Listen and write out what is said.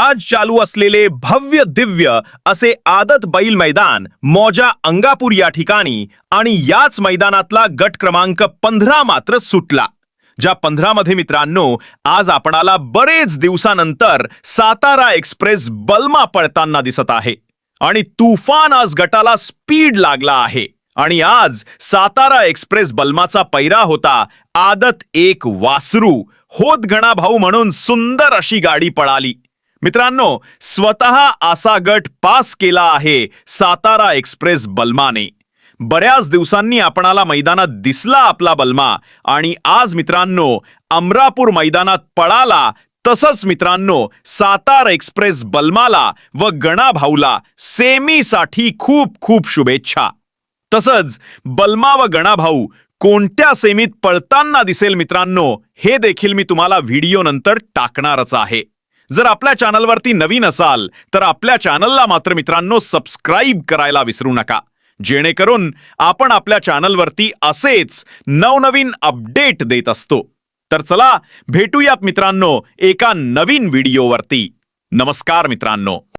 आज चालू असलेले भव्य दिव्य असे आदत बैल मैदान मौजा अंगापूर या ठिकाणी आणि याच मैदानातला गट क्रमांक पंधरा मात्र सुटला. ज्या पंधरा मध्ये मित्रांनो आज आपणाला बरेच दिवसानंतर सातारा एक्सप्रेस बल्मा पळताना दिसत आहे आणि तुफान आज गटाला स्पीड लागला आहे. आणि आज सातारा एक्सप्रेस बल्माचा पैरा होता आदत एक वासरू होत गणा भाऊ म्हणून सुंदर अशी गाडी पळाली. मित्रांनो स्वतः असा गट पास केला आहे सातारा एक्सप्रेस बल्माने. बऱ्याच दिवसांनी आपणाला मैदानात दिसला आपला बल्मा आणि आज मित्रांनो अमरापूर मैदानात पळाला. तसंच मित्रांनो सातार एक्सप्रेस बल्माला व गणा भाऊला सेमीसाठी खूप खूप शुभेच्छा. तसंच बल्मा व गणा भाऊ कोणत्या सेमीत पळताना दिसेल मित्रांनो हे देखील मी तुम्हाला व्हिडिओ नंतर टाकणारच आहे. जर आपल्या चॅनलवरती नवीन असाल तर आपल्या चॅनलला मात्र मित्रांनो सबस्क्राईब करायला विसरू नका. जेणेकरून आपण आपल्या चॅनलवरती असेच नवनवीन अपडेट देत असतो. तर चला भेटूयात मित्रांनो एका नवीन व्हिडिओवरती. नमस्कार मित्रांनो.